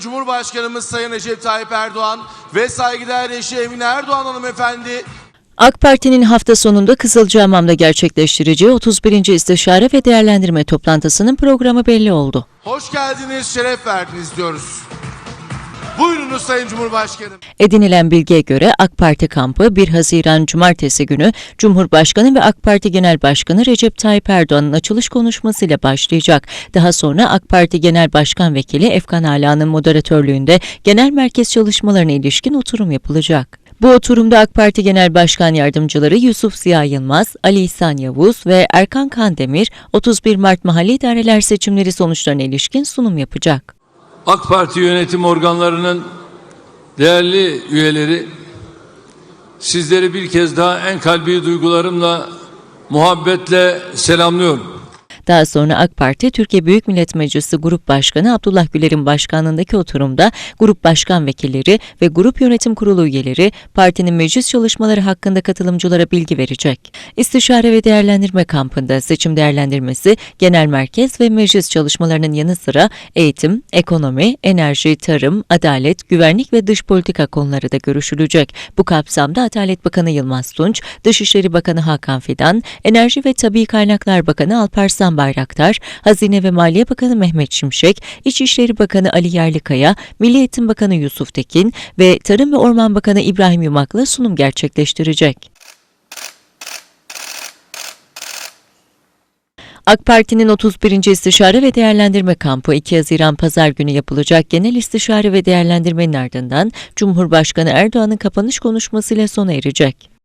Cumhurbaşkanımız Sayın Recep Tayyip Erdoğan ve saygıdeğer eşi Emine Erdoğan hanımefendi AK Parti'nin hafta sonunda Kızılcahamam'da gerçekleştireceği 31. İstişare ve Değerlendirme toplantısının programı belli oldu. hoş geldiniz, şeref verdiniz diyoruz. Buyurunuz Sayın Cumhurbaşkanım. Edinilen bilgiye göre AK Parti kampı 1 Haziran Cumartesi günü Cumhurbaşkanı ve AK Parti Genel Başkanı Recep Tayyip Erdoğan'ın açılış konuşmasıyla başlayacak. Daha sonra AK Parti Genel Başkan Vekili Efkan Ala'nın moderatörlüğünde genel merkez çalışmalarına ilişkin oturum yapılacak. Bu oturumda AK Parti Genel Başkan Yardımcıları Yusuf Ziya Yılmaz, Ali İhsan Yavuz ve Erkan Kandemir 31 Mart Mahalli İdareler seçimleri sonuçlarına ilişkin sunum yapacak. AK Parti yönetim organlarının değerli üyeleri sizleri bir kez daha en kalbi duygularımla muhabbetle selamlıyorum. Daha sonra AK Parti Türkiye Büyük Millet Meclisi Grup Başkanı Abdullah Güler'in başkanlığındaki oturumda grup başkan vekilleri ve grup yönetim kurulu üyeleri partinin meclis çalışmaları hakkında katılımcılara bilgi verecek. İstişare ve değerlendirme kampında seçim değerlendirmesi, genel merkez ve meclis çalışmalarının yanı sıra eğitim, ekonomi, enerji, tarım, adalet, güvenlik ve dış politika konuları da görüşülecek. Bu kapsamda Adalet Bakanı Yılmaz Tunç, Dışişleri Bakanı Hakan Fidan, Enerji ve Tabii Kaynaklar Bakanı Alparslan Bayraktar, Hazine ve Maliye Bakanı Mehmet Şimşek, İçişleri Bakanı Ali Yerlikaya, Milli Eğitim Bakanı Yusuf Tekin ve Tarım ve Orman Bakanı İbrahim Yumak'la sunum gerçekleştirecek. AK Parti'nin 31. İstişare ve Değerlendirme Kampı 2 Haziran Pazar günü yapılacak genel istişare ve değerlendirmenin ardından Cumhurbaşkanı Erdoğan'ın kapanış konuşmasıyla sona erecek.